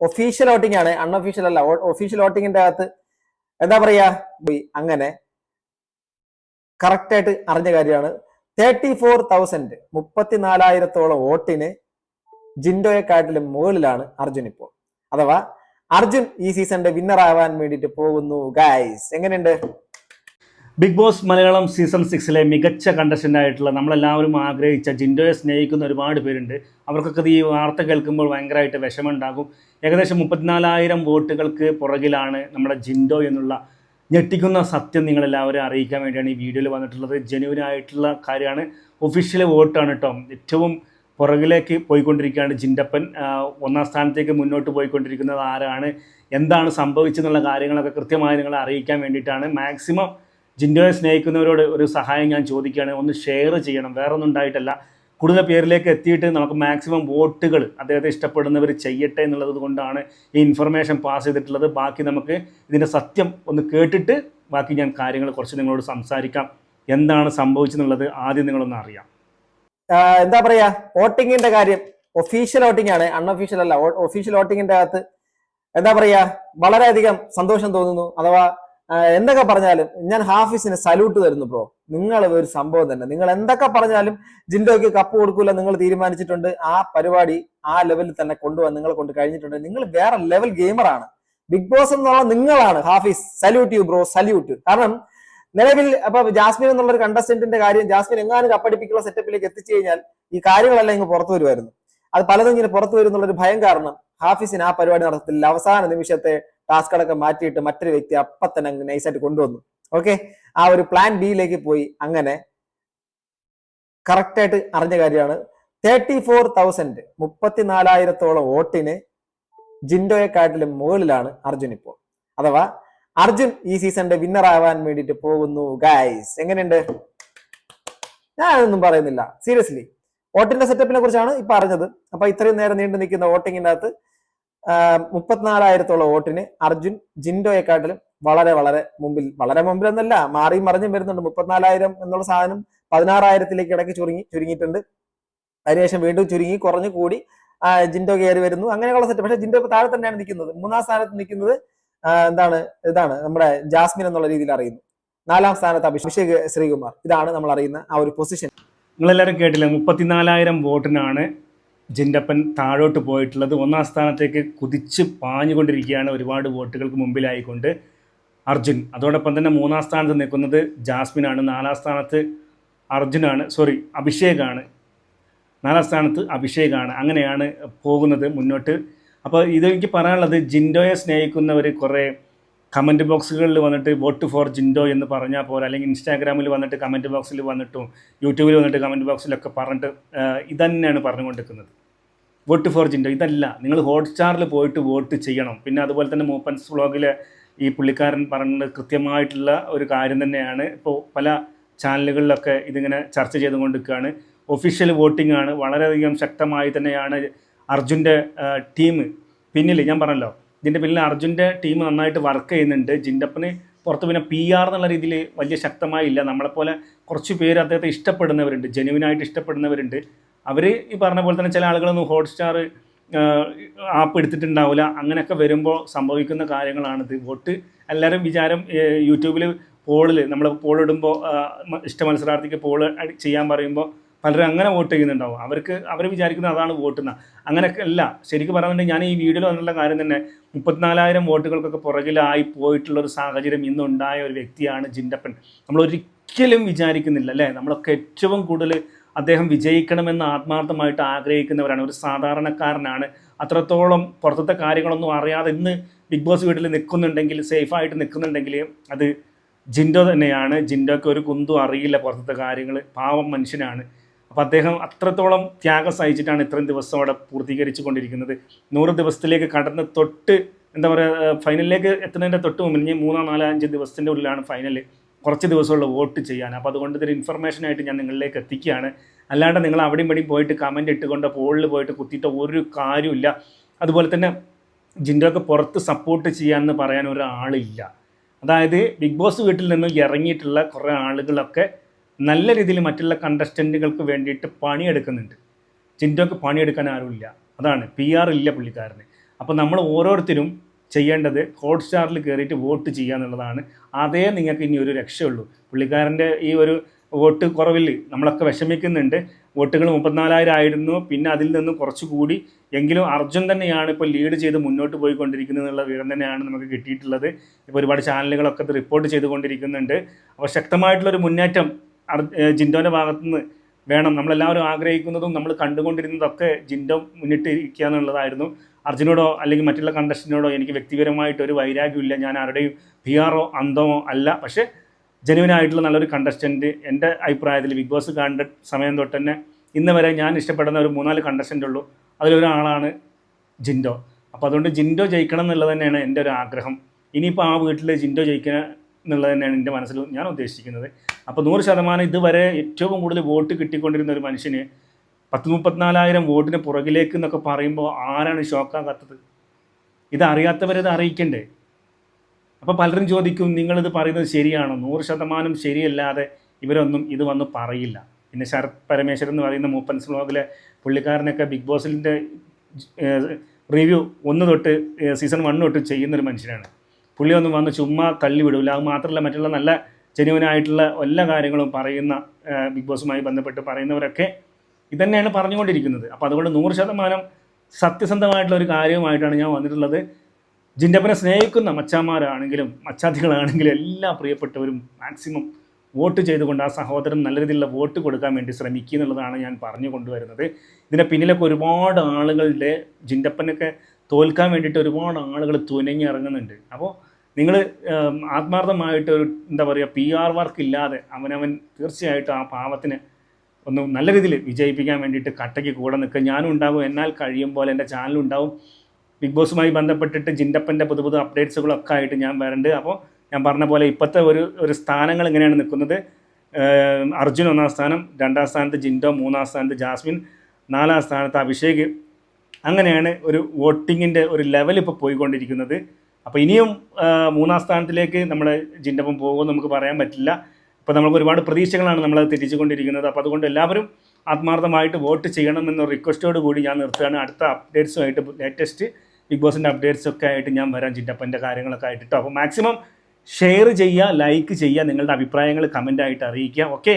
Official voting ആണ്. Unofficial അല്ല. Official വോട്ടിങ്ങിന്റെ അകത്ത് എന്താ പറയാ? അങ്ങനെ കറക്റ്റ് ആയിട്ട് അറിഞ്ഞ കാര്യമാണ്. തേർട്ടി ഫോർ തൗസൻഡ് മുപ്പത്തിനാലായിരത്തോളം വോട്ടിന് ജിൻഡോയെക്കാട്ടിലും മുകളിലാണ് അർജുൻ ഇപ്പോൾ. അഥവാ അർജുൻ ഈ സീസണിന്റെ വിന്നർ ആവാൻ വേണ്ടിയിട്ട് പോകുന്നു ഗൈസ് എങ്ങനെയുണ്ട്? ബിഗ് ബോസ് മലയാളം സീസൺ സിക്സിലെ മികച്ച കണ്ടസ്റ്റന്റ് ആയിട്ടുള്ള നമ്മളെല്ലാവരും ആഗ്രഹിച്ച ജിൻഡോയെ സ്നേഹിക്കുന്ന ഒരുപാട് പേരുണ്ട്. അവർക്കൊക്കെ ഈ വാർത്ത കേൾക്കുമ്പോൾ ഭയങ്കരമായിട്ട് വിഷമമുണ്ടാകും. ഏകദേശം മുപ്പത്തിനാലായിരം വോട്ടുകൾക്ക് പുറകിലാണ് നമ്മുടെ ജിൻഡോ എന്നുള്ള ഞെട്ടിക്കുന്ന സത്യം നിങ്ങളെല്ലാവരും അറിയിക്കാൻ വേണ്ടിയാണ് ഈ വീഡിയോയിൽ വന്നിട്ടുള്ളത്. ജെന്യൂനായിട്ടുള്ള കാര്യമാണ്. ഒഫീഷ്യൽ വോട്ടാണ് കേട്ടോ ഏറ്റവും പുറകിലേക്ക് പോയിക്കൊണ്ടിരിക്കുകയാണ് ജിൻഡപ്പൻ. ഒന്നാം സ്ഥാനത്തേക്ക് മുന്നോട്ട് പോയിക്കൊണ്ടിരിക്കുന്നത് ആരാണ്? എന്താണ് സംഭവിച്ചെന്നുള്ള കാര്യങ്ങളൊക്കെ കൃത്യമായി നിങ്ങളെ അറിയിക്കാൻ വേണ്ടിയിട്ടാണ്. മാക്സിമം ജിൻഡോയെ സ്നേഹിക്കുന്നവരോട് ഒരു സഹായം ഞാൻ ചോദിക്കുകയാണ് ഒന്ന് ഷെയർ ചെയ്യണം. വേറെ ഒന്നും ഉണ്ടായിട്ടല്ല കൂടുതൽ പേരിലേക്ക് എത്തിയിട്ട് നമുക്ക് മാക്സിമം വോട്ടുകൾ അദ്ദേഹത്തെ ഇഷ്ടപ്പെടുന്നവർ ചെയ്യട്ടെ എന്നുള്ളത് കൊണ്ടാണ് ഈ ഇൻഫർമേഷൻ പാസ് ചെയ്തിട്ടുള്ളത്. ബാക്കി നമുക്ക് ഇതിന്റെ സത്യം ഒന്ന് കേട്ടിട്ട് ബാക്കി ഞാൻ കാര്യങ്ങൾ കുറച്ച് നിങ്ങളോട് സംസാരിക്കാം. എന്താണ് സംഭവിച്ചെന്നുള്ളത് ആദ്യം നിങ്ങളൊന്ന് അറിയാം. എന്താ പറയാ? വോട്ടിങ്ങിന്റെ കാര്യം ഒഫീഷ്യൽ വോട്ടിംഗ് ആണ്. അൺഒഫീഷ്യൽ അല്ല. ഒഫീഷ്യൽ വോട്ടിങ്ങിന്റെ അകത്ത് എന്താ പറയാ? വളരെയധികം സന്തോഷം തോന്നുന്നു. അഥവാ എന്തൊക്കെ പറഞ്ഞാലും ഞാൻ ഹാഫിസിന് സല്യൂട്ട് തരുന്നു ബ്രോ നിങ്ങൾ ഒരു സംഭവം തന്നെ. നിങ്ങൾ എന്തൊക്കെ പറഞ്ഞാലും ജിൻഡോയ്ക്ക് കപ്പ് കൊടുക്കൂല നിങ്ങൾ തീരുമാനിച്ചിട്ടുണ്ട്. ആ പരിപാടി ആ ലെവലിൽ തന്നെ കൊണ്ടുപോകാൻ നിങ്ങൾ കൊണ്ട് കഴിഞ്ഞിട്ടുണ്ട്. നിങ്ങൾ വേറെ ലെവൽ ഗെയിമറാണ് ബിഗ് ബോസ് എന്നുള്ള നിങ്ങളാണ് Hafiz. Salute you bro salute കാരണം നിലവിൽ അപ്പൊ ജാസ്മിൻ എന്നുള്ള ഒരു കണ്ടസ്റ്റന്റിന്റെ കാര്യം ജാസ്മിൻ എങ്ങാനും കപ്പടിപ്പിക്കുള്ള സെറ്റപ്പിലേക്ക് എത്തിച്ചു കഴിഞ്ഞാൽ ഈ കാര്യങ്ങളെല്ലാം ഇങ്ങ് പുറത്തു വരുമായിരുന്നു. അത് പലതും ഇങ്ങനെ പുറത്തു വരും എന്നുള്ളൊരു ഭയം കാരണം ഹാഫിസിന് ആ പരിപാടി നടത്തില്ല അവസാന നിമിഷത്തെ ടാസ്ക് അടക്കം മാറ്റിയിട്ട് മറ്റൊരു വ്യക്തി അപ്പൊ തന്നെ നൈസായിട്ട് കൊണ്ടുവന്നു. ഓക്കെ ആ ഒരു പ്ലാൻ ബിയിലേക്ക് പോയി. അങ്ങനെ കറക്റ്റായിട്ട് അറിഞ്ഞ കാര്യമാണ്. തേർട്ടി ഫോർ തൗസൻഡ് മുപ്പത്തിനാലായിരത്തോളം വോട്ടിന് ജിൻഡോയെക്കാട്ടിലും മുകളിലാണ് അർജുൻ ഇപ്പോൾ. അഥവാ അർജുൻ ഈ സീസണിന്റെ വിന്നർ ആവാൻ വേണ്ടിയിട്ട് പോകുന്നു ഗൈസ് എങ്ങനെയുണ്ട്? ഞാനൊന്നും പറയുന്നില്ല. സീരിയസ്ലി വോട്ടിന്റെ സെറ്റപ്പിനെ കുറിച്ചാണ് ഇപ്പൊ അറിഞ്ഞത്. അപ്പൊ ഇത്രയും നേരം നീണ്ടു നിൽക്കുന്ന വോട്ടിങ്ങിന്റെ അകത്ത് മുപ്പത്തിനാലായിരത്തോളം വോട്ടിന് അർജുൻ ജിൻഡോയെക്കാട്ടിലും വളരെ വളരെ മുമ്പിൽ വളരെ മുമ്പിൽ എന്നല്ല മാറിയും മറിഞ്ഞും വരുന്നുണ്ട്. മുപ്പത്തിനാലായിരം എന്നുള്ള സാധനം പതിനാറായിരത്തിലേക്ക് ഇടയ്ക്ക് ചുരുങ്ങി ചുരുങ്ങിയിട്ടുണ്ട്. അതിനുശേഷം വീണ്ടും ചുരുങ്ങി കുറഞ്ഞു കൂടി ജിൻഡോ കയറി വരുന്നു. അങ്ങനെയുള്ള സെറ്റ്. പക്ഷേ ജിൻഡോ താഴെ തന്നെയാണ് നിൽക്കുന്നത്. മൂന്നാം സ്ഥാനത്ത് നിൽക്കുന്നത് എന്താണ് ഇതാണ് നമ്മുടെ ജാസ്മിൻ എന്നുള്ള രീതിയിൽ അറിയുന്നു. നാലാം സ്ഥാനത്ത് അഭിഷേക് ശ്രീകുമാർ. ഇതാണ് നമ്മൾ അറിയുന്ന ആ ഒരു പൊസിഷൻ. നിങ്ങളെല്ലാവരും കേട്ടില്ല മുപ്പത്തിനാലായിരം വോട്ടിനാണ് ജിൻഡപ്പൻ താഴോട്ട് പോയിട്ടുള്ളത് ഒന്നാം സ്ഥാനത്തേക്ക് കുതിച്ച് പാഞ്ഞുകൊണ്ടിരിക്കുകയാണ് ഒരുപാട് വോട്ടുകൾക്ക് മുമ്പിലായിക്കൊണ്ട് അർജുൻ. അതോടൊപ്പം തന്നെ മൂന്നാം സ്ഥാനത്ത് നിൽക്കുന്നത് ജാസ്മിനാണ്. നാലാം സ്ഥാനത്ത് അർജുനാണ്. സോറി അഭിഷേകാണ്. നാലാം സ്ഥാനത്ത് അഭിഷേകാണ്. അങ്ങനെയാണ് പോകുന്നത് മുന്നോട്ട്. അപ്പോൾ ഇതെനിക്ക് പറയാനുള്ളത് ജിൻഡോയെ സ്നേഹിക്കുന്നവർ കുറേ കമന്റ് ബോക്സുകളിൽ വന്നിട്ട് വോട്ട് ഫോർ ജിൻഡോ എന്ന് പറഞ്ഞാൽ പോലെ അല്ലെങ്കിൽ ഇൻസ്റ്റാഗ്രാമിൽ വന്നിട്ട് കമന്റ് ബോക്സിൽ വന്നിട്ടും യൂട്യൂബിൽ വന്നിട്ട് കമന്റ് ബോക്സിലൊക്കെ പറഞ്ഞിട്ട് ഇതന്നെയാണ് പറഞ്ഞുകൊണ്ടിരിക്കുന്നത്. വോട്ട് ഫോർ ജിൻഡോ ഇതല്ല. നിങ്ങൾ ഹോട്ട്സ്റ്റാറിൽ പോയിട്ട് വോട്ട് ചെയ്യണം. പിന്നെ അതുപോലെ തന്നെ മൂപ്പൻസ് വ്ളോഗിലെ ഈ പുള്ളിക്കാരൻ പറഞ്ഞത് കൃത്യമായിട്ടുള്ള ഒരു കാര്യം തന്നെയാണ്. ഇപ്പോൾ പല ചാനലുകളിലൊക്കെ ഇതിങ്ങനെ ചർച്ച ചെയ്തുകൊണ്ടിരിക്കുകയാണ്. ഒഫീഷ്യൽ വോട്ടിംഗ് ആണ്. വളരെയധികം ശക്തമായി തന്നെയാണ് അർജുന്റെ ടീം പിന്നിൽ ഞാൻ പറഞ്ഞല്ലോ ഇതിന്റെ പിന്നിൽ അർജുന്റെ ടീം നന്നായിട്ട് വർക്ക് ചെയ്യുന്നുണ്ട്. ജിൻഡപ്പന് പുറത്ത് പിന്നെ പി ആർ എന്നുള്ള രീതിയിൽ വലിയ ശക്തമായില്ല നമ്മളെപ്പോലെ കുറച്ച് പേര് അദ്ദേഹത്തെ ഇഷ്ടപ്പെടുന്നവരുണ്ട്. ജെനുവിനായിട്ട് ഇഷ്ടപ്പെടുന്നവരുണ്ട്. അവർ ഈ പറഞ്ഞ പോലെ തന്നെ ചില ആളുകളൊന്നും ഹോട്ട്സ്റ്റാർ ആപ്പ് എടുത്തിട്ടുണ്ടാവില്ല. അങ്ങനെയൊക്കെ വരുമ്പോൾ സംഭവിക്കുന്ന കാര്യങ്ങളാണിത്. വോട്ട് എല്ലാവരും വിചാരം യൂട്യൂബിൽ പോളിൽ നമ്മൾ പോളിടുമ്പോൾ ഇഷ്ട മത്സരാർത്ഥിക്ക് പോൾ ചെയ്യാൻ പറയുമ്പോൾ പലരും അങ്ങനെ വോട്ട് ചെയ്യുന്നുണ്ടാവും. അവർക്ക് അവർ വിചാരിക്കുന്നത് അതാണ് വോട്ട് എന്നാ അങ്ങനെയൊക്കെ അല്ല. ശരിക്കും പറയുന്നുണ്ടെങ്കിൽ ഞാൻ ഈ വീഡിയോയിൽ വന്നുള്ള കാര്യം തന്നെ മുപ്പത്തിനാലായിരം വോട്ടുകൾക്കൊക്കെ പുറകിലായി പോയിട്ടുള്ള ഒരു സാഹചര്യം ഇന്നുണ്ടായ ഒരു വ്യക്തിയാണ് ജിൻഡപ്പൻ. നമ്മൾ ഒരിക്കലും വിചാരിക്കുന്നില്ല അല്ലേ? നമ്മളൊക്കെ ഏറ്റവും കൂടുതൽ അദ്ദേഹം വിജയിക്കണമെന്ന് ആത്മാർത്ഥമായിട്ട് ആഗ്രഹിക്കുന്നവരാണ്. ഒരു സാധാരണക്കാരനാണ്. അത്രത്തോളം പുറത്തത്തെ കാര്യങ്ങളൊന്നും അറിയാതെ ഇന്ന് ബിഗ് ബോസ് വീട്ടിൽ നിൽക്കുന്നുണ്ടെങ്കിൽ സേഫായിട്ട് നിൽക്കുന്നുണ്ടെങ്കിൽ അത് ജിൻഡോ തന്നെയാണ്. ജിൻഡോയ്ക്ക് ഒരു കുന്തും അറിയില്ല പുറത്തത്തെ കാര്യങ്ങൾ. പാവം മനുഷ്യനാണ്. അപ്പോൾ അദ്ദേഹം അത്രത്തോളം ത്യാഗം സഹിച്ചിട്ടാണ് ഇത്രയും ദിവസം അവിടെ പൂർത്തീകരിച്ചു കൊണ്ടിരിക്കുന്നത്. നൂറ് ദിവസത്തിലേക്ക് കടന്ന് തൊട്ട് എന്താ പറയുക ഫൈനലിലേക്ക് എത്തുന്നതിന്റെ തൊട്ട് മുമ്പ് ഇനി മൂന്നോ നാലോ അഞ്ച് ദിവസത്തിന്റെ ഉള്ളിലാണ് ഫൈനൽ കുറച്ച് ദിവസമുള്ള വോട്ട് ചെയ്യാൻ. അപ്പോൾ അതുകൊണ്ട് ഇതൊരു ഇൻഫർമേഷനായിട്ട് ഞാൻ നിങ്ങളിലേക്ക് എത്തിക്കുകയാണ്. അല്ലാണ്ട് നിങ്ങൾ അവിടെയും ഇവിടെയും പോയിട്ട് കമന്റ് ഇട്ടുകൊണ്ട് പോളിൽ പോയിട്ട് കുത്തിയിട്ട് ഒരു കാര്യമില്ല അതുപോലെ തന്നെ ജിൻഡോക്ക് പുറത്ത് സപ്പോർട്ട് ചെയ്യാമെന്ന് പറയാൻ ഒരാളില്ല. അതായത് ബിഗ് ബോസ് വീട്ടിൽ നിന്നും ഇറങ്ങിയിട്ടുള്ള കുറേ ആളുകളൊക്കെ നല്ല രീതിയിൽ മറ്റുള്ള കണ്ടസ്റ്റന്റുകൾക്ക് വേണ്ടിയിട്ട് പണിയെടുക്കുന്നുണ്ട്. ജിൻഡോക്ക് പണിയെടുക്കാൻ ആരുമില്ല. അതാണ് പി ആർ ഇല്ല പുള്ളിക്കാരന്. അപ്പോൾ നമ്മൾ ഓരോരുത്തരും ചെയ്യേണ്ടത് ഹോട്ട്സ്റ്റാറിൽ കയറിയിട്ട് വോട്ട് ചെയ്യുക എന്നുള്ളതാണ്. അതേ നിങ്ങൾക്ക് ഇനി ഒരു രക്ഷയുള്ളൂ. പുള്ളിക്കാരന്റെ ഈ ഒരു വോട്ട് കുറവിൽ നമ്മളൊക്കെ വിഷമിക്കുന്നുണ്ട്. വോട്ടുകൾ മുപ്പത്തിനാലായിരം ആയിരുന്നു. പിന്നെ അതിൽ നിന്ന് കുറച്ചുകൂടി എങ്കിലും അർജുൻ തന്നെയാണ് ഇപ്പോൾ ലീഡ് ചെയ്ത് മുന്നോട്ട് പോയിക്കൊണ്ടിരിക്കുന്നത് എന്നുള്ള വിവരം തന്നെയാണ് നമുക്ക് കിട്ടിയിട്ടുള്ളത്. ഇപ്പോൾ ഒരുപാട് ചാനലുകളൊക്കെ റിപ്പോർട്ട് ചെയ്തുകൊണ്ടിരിക്കുന്നുണ്ട്. അപ്പോൾ ശക്തമായിട്ടുള്ളൊരു മുന്നേറ്റം ജിൻഡോന്റെ ഭാഗത്തുനിന്ന് വേണം. നമ്മളെല്ലാവരും ആഗ്രഹിക്കുന്നതും നമ്മൾ കണ്ടുകൊണ്ടിരുന്നതൊക്കെ ജിൻഡോ മുന്നിട്ട് ഇരിക്കുക എന്നുള്ളതായിരുന്നു. അർജുനോടോ അല്ലെങ്കിൽ മറ്റുള്ള കണ്ടസ്റ്റന്റിനോടോ എനിക്ക് വ്യക്തിപരമായിട്ട് ഒരു വൈരാഗ്യമില്ല ഞാൻ ആരുടെയും പി ആറോ അന്തമോ അല്ല. പക്ഷേ ജനുവിനായിട്ടുള്ള നല്ലൊരു കണ്ടസ്റ്റന്റ് എന്റെ അഭിപ്രായത്തിൽ ബിഗ് ബോസ് കണ്ട സമയം തൊട്ട് തന്നെ ഇന്ന് വരെ ഞാൻ ഇഷ്ടപ്പെടുന്ന ഒരു മൂന്നാൽ കണ്ടസ്റ്റന്റ് ഉള്ളൂ. അതിലൊരാളാണ് ജിൻഡോ. അപ്പോൾ അതുകൊണ്ട് ജിൻഡോ ജയിക്കണം എന്നുള്ളത് തന്നെയാണ് എന്റെ ഒരു ആഗ്രഹം. ഇനിയിപ്പോൾ ആ വീട്ടിൽ ജിൻഡോ ജയിക്കണം എന്നുള്ളത് തന്നെയാണ് എന്റെ മനസ്സിൽ ഞാൻ ഉദ്ദേശിക്കുന്നത്. അപ്പോൾ നൂറ് ശതമാനം ഇതുവരെ ഏറ്റവും കൂടുതൽ വോട്ട് കിട്ടിക്കൊണ്ടിരുന്ന ഒരു മനുഷ്യന് പത്ത് മുപ്പത്തിനാലായിരം വോട്ടിന് പുറകിലേക്ക് എന്നൊക്കെ പറയുമ്പോൾ ആരാണ് ഷോക്കാകാത്തത് ഇത് അറിയാത്തവരത് അറിയിക്കണ്ടേ? അപ്പോൾ പലരും ചോദിക്കും നിങ്ങളിത് പറയുന്നത് ശരിയാണോ? നൂറ് ശതമാനം ശരിയല്ലാതെ ഇവരൊന്നും ഇത് വന്ന് പറയില്ല. പിന്നെ ശരത് പരമേശ്വരൻ എന്ന് പറയുന്ന മൂപ്പൻ വ്ളോഗിലെ പുള്ളിക്കാരനൊക്കെ ബിഗ് ബോസിന്റെ റിവ്യൂ ഒന്ന് തൊട്ട് സീസൺ വൺ തൊട്ട് ചെയ്യുന്നൊരു മനുഷ്യനാണ്. പുള്ളി ഒന്നും വന്ന് ചുമ്മാ തള്ളി വിടില്ല അത് മാത്രമല്ല മറ്റുള്ള നല്ല ജനുവനായിട്ടുള്ള എല്ലാ കാര്യങ്ങളും പറയുന്ന ബിഗ് ബോസുമായി ബന്ധപ്പെട്ട് പറയുന്നവരൊക്കെ ഇതന്നെയാണ് പറഞ്ഞുകൊണ്ടിരിക്കുന്നത്. അപ്പോൾ അതുകൊണ്ട് നൂറ് ശതമാനം സത്യസന്ധമായിട്ടുള്ള ഒരു കാര്യവുമായിട്ടാണ് ഞാൻ വന്നിട്ടുള്ളത്. ജിൻഡപ്പനെ സ്നേഹിക്കുന്ന മച്ചാമാരാണെങ്കിലും മച്ചാത്തികളാണെങ്കിലും എല്ലാ പ്രിയപ്പെട്ടവരും മാക്സിമം വോട്ട് ചെയ്തുകൊണ്ട് ആ സഹോദരൻ നല്ല രീതിയിലുള്ള വോട്ട് കൊടുക്കാൻ വേണ്ടി ശ്രമിക്കുക എന്നുള്ളതാണ് ഞാൻ പറഞ്ഞു കൊണ്ടുവരുന്നത്. ഇതിന്റെ പിന്നിലൊക്കെ ഒരുപാട് ആളുകളുടെ ജിൻഡപ്പനൊക്കെ തോൽക്കാൻ വേണ്ടിയിട്ട് ഒരുപാട് ആളുകൾ തുനങ്ങി ഇറങ്ങുന്നുണ്ട് അപ്പോൾ നിങ്ങൾ ആത്മാർത്ഥമായിട്ട് ഒരു എന്താ പറയുക പി ആർ വർക്ക് ഇല്ലാതെ അവനവൻ തീർച്ചയായിട്ടും ആ പാവത്തിന് ഒന്ന് നല്ല രീതിയിൽ വിജയിപ്പിക്കാൻ വേണ്ടിയിട്ട് കട്ടയ്ക്ക് കൂടെ നിൽക്കുക. ഞാനും ഉണ്ടാകും എന്നാൽ കഴിയും പോലെ എന്റെ ചാനലും ഉണ്ടാവും. ബിഗ് ബോസുമായി ബന്ധപ്പെട്ടിട്ട് ജിൻഡപ്പന്റെ പുതു പുതു അപ്ഡേറ്റ്സുകളൊക്കെ ആയിട്ട് ഞാൻ വരണ്ട്. അപ്പോൾ ഞാൻ പറഞ്ഞ പോലെ ഇപ്പോഴത്തെ ഒരു ഒരു സ്ഥാനങ്ങൾ ഇങ്ങനെയാണ് നിൽക്കുന്നത്. അർജുൻ ഒന്നാം സ്ഥാനം രണ്ടാം സ്ഥാനത്ത് ജിൻഡോ മൂന്നാം സ്ഥാനത്ത് ജാസ്മിൻ നാലാം സ്ഥാനത്ത് അഭിഷേക്. അങ്ങനെയാണ് ഒരു വോട്ടിങ്ങിന്റെ ഒരു ലെവൽ ഇപ്പോൾ പോയിക്കൊണ്ടിരിക്കുന്നത്. അപ്പോൾ ഇനിയും മൂന്നാം സ്ഥാനത്തിലേക്ക് നമ്മുടെ ജിൻഡപ്പം പോകുമെന്ന് നമുക്ക് പറയാൻ പറ്റില്ല. ഇപ്പോൾ നമുക്ക് ഒരുപാട് പ്രതീക്ഷകളാണ് നമ്മളത് തെറ്റിച്ചുകൊണ്ടിരിക്കുന്നത്. അപ്പോൾ അതുകൊണ്ട് എല്ലാവരും ആത്മാർത്ഥമായിട്ട് വോട്ട് ചെയ്യണം എന്ന റിക്വസ്റ്റോട് കൂടി ഞാൻ നിർത്തുകയാണ്. അടുത്ത അപ്ഡേറ്റ്സുമായിട്ട് ലേറ്റസ്റ്റ് ബിഗ് ബോസിന്റെ അപ്ഡേറ്റ്സ് ഒക്കെ ആയിട്ട് ഞാൻ വരാം ചിറ്റപ്പന്റെ കാര്യങ്ങളൊക്കെ ആയിട്ട് കേട്ടോ അപ്പോൾ മാക്സിമം ഷെയർ ചെയ്യുക ലൈക്ക് ചെയ്യുക നിങ്ങളുടെ അഭിപ്രായങ്ങൾ കമന്റായിട്ട് അറിയിക്കുക. ഓക്കെ?